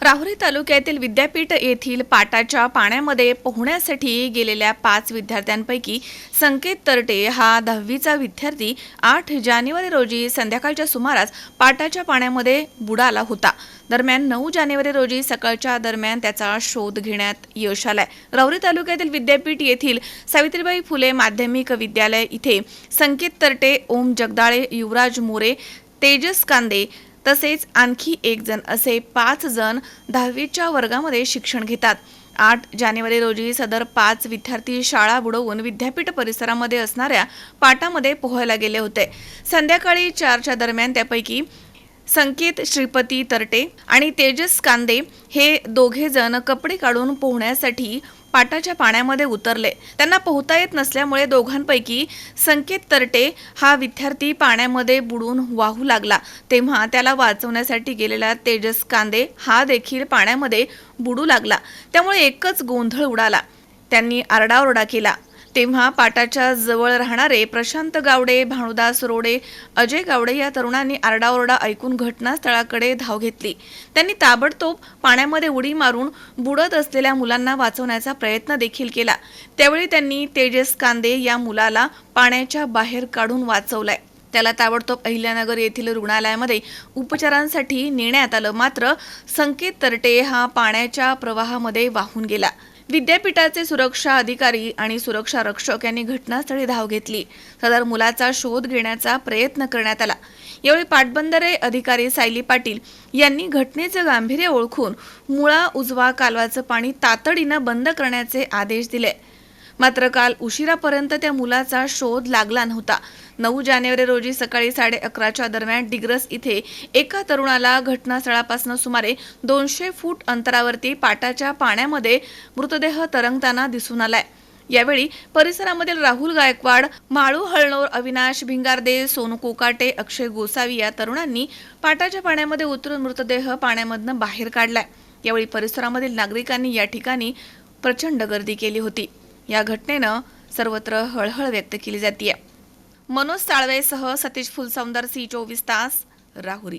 राहुरी तालुक्यातील विद्यापीठ येथील पाटाच्या पाण्यामध्ये पोहण्यासाठी गेलेल्या पाच विद्यार्थ्यांपैकी संकेत तरटे हा दहावीचा विद्यार्थी आठ जानेवारी रोजी संध्याकाळच्या सुमारास पाटाच्या पाण्यामध्ये बुडाला होता. दरम्यान नऊ जानेवारी रोजी सकाळच्या दरम्यान त्याचा शोध घेण्यात यश आलाय. राहुरी तालुक्यातील विद्यापीठ येथील सावित्रीबाई फुले माध्यमिक विद्यालय इथे संकेत तरटे ओम जगदाळे युवराज मोरे तेजस कांदे तसेच आणखी एक जण असे पाच जण दहावीच्या वर्गामध्ये शिक्षण घेतात. आठ जानेवारी रोजी सदर पाच विद्यार्थी शाळा बुडवून विद्यापीठ परिसरामध्ये असणाऱ्या पाटामध्ये पोहायला गेले होते. संध्याकाळी चारच्या दरम्यान त्यापैकी संकेत श्रीपती तरटे आणि तेजस कांदे हे दोघे जण कपडे काढून पोहण्यासाठी पाटाच्या पाण्यामध्ये उतरले. त्यांना पोहता येत नसल्यामुळे दोघांपैकी संकेत तरटे हा विद्यार्थी पाण्यामध्ये बुडून वाहू लागला. तेव्हा त्याला वाचवण्यासाठी गेलेला तेजस कांदे हा देखील पाण्यामध्ये बुडू लागला. त्यामुळे एकच गोंधळ उडाला. त्यांनी आरडाओरडा केला. तेव्हा पाटाच्या जवळ राहणारे प्रशांत गावडे भानुदास रोडे अजय गावडे या तरुणांनी आरडाओरडा ऐकून घटनास्थळाकडे धाव घेतली. त्यांनी ताबडतोब पाण्यामध्ये उडी मारून बुडत असलेल्या मुलांना वाचवण्याचा प्रयत्न देखील केला. त्यावेळी त्यांनी तेजस कांदे या मुलाला पाण्याच्या बाहेर काढून वाचवलाय. त्याला ताबडतोब अहिल्यानगर येथील रुग्णालयामध्ये उपचारांसाठी नेण्यात आलं. मात्र संकेत तरटे हा पाण्याच्या प्रवाहामध्ये वाहून गेला. विद्यापीठाचे सुरक्षा अधिकारी आणि सुरक्षा रक्षक यांनी घटनास्थळी धाव घेतली. सदर मुलाचा शोध घेण्याचा प्रयत्न करण्यात आला. यावेळी पाटबंधारे अधिकारी सायली पाटील यांनी घटनेचं गांभीर्य ओळखून मुळा उजवा कालवाचं पाणी तातडीनं बंद करण्याचे आदेश दिले. मात्र काल उशिरापर्यंत त्या मुलाचा शोध लागला नव्हता. नऊ जानेवारी रोजी सकाळी साडे अकराच्या दरम्यान डिग्रस इथे एका तरुणाला घटनास्थळापासून सुमारे दोनशे फूट अंतरावरती पाटाच्या पाण्यामध्ये मृतदेह तरंगताना दिसून आलाय. यावेळी परिसरामधील राहुल गायकवाड माळू हळणोर अविनाश भिंगारदे सोनू कोकाटे अक्षय गोसावी या तरुणांनी पाटाच्या पाण्यामध्ये उतरून मृतदेह पाण्यामधनं बाहेर काढलाय. यावेळी परिसरामधील नागरिकांनी या ठिकाणी प्रचंड गर्दी केली होती. या घटनेनं सर्वत्र हळहळ व्यक्त केली जाते मनोज साळवेसह सतीश फुलसौंदर सी चोवीस तास राहुरी.